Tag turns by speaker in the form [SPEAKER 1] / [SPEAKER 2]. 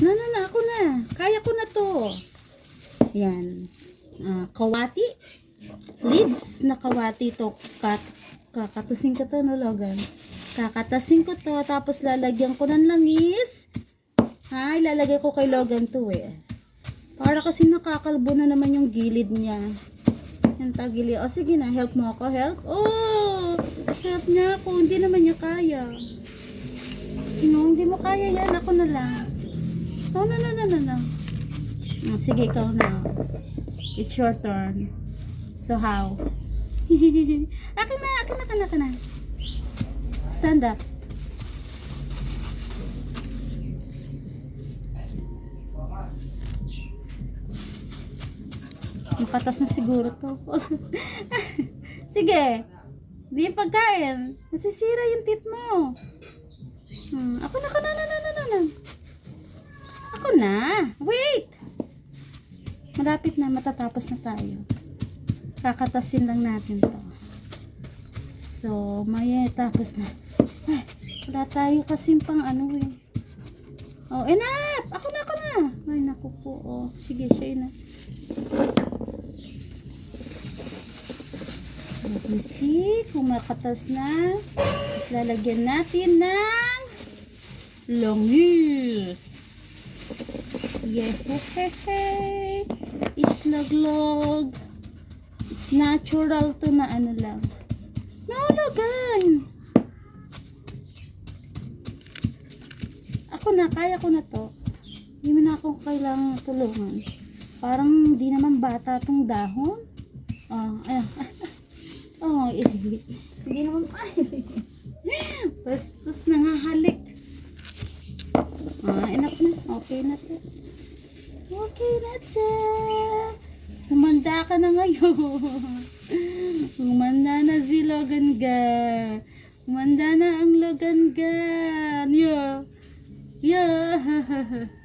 [SPEAKER 1] Na, na, na, ako na. Kaya ko na to. Yan. Ah, kawati. Leaves na kawati to. Kat kakatasin ko to, no, Logan? Kakatasin ko to, tapos lalagyan ko ng langis. Ha, ilalagay ko kay Logan to eh. Para kasi nakakalbo na naman yung gilid niya. Yung tagili. O sige na, help mo ako, help. Oh, help niya ako. Hindi naman niya kaya. No, hindi mo kaya yan. Ako na lang. No, no, no, no, no, no. Ah, sige, ikaw na. It's your turn. So how? akin na, akin na, akin na, akin na. Stand up. Yung patas na siguro to. Sige. Di pagkain. Nasisira yung tit mo. Hmm. Ako na, ako na, na, na, na, na, na. Ako na. Wait. Malapit na, matatapos na tayo. Kakatasin lang natin to. So, maya tapos na. Ay, wala tayo kasing pang ano eh. Oh, enough! Ako na, ako na! Ay, naku po. Oh, sige, siya na. Let me see kung makatas na. Lalagyan natin ng longis. Yehehehe. It's laglog. It's natural to na ano lang. Nahulugan. Ako na, kaya ko na to. Hindi mo na ako kailangang tulungan. Parang di naman bata tong dahon. Oh, ayun. Oh, hindi. Hindi naman. Ay. Bastos nangahalik. Ah, enough na. Okay na to. Okay na to. Humanda ka na ngayon. Humanda na si Logan ga. Humanda na ang Logan ga. Yo. Yo.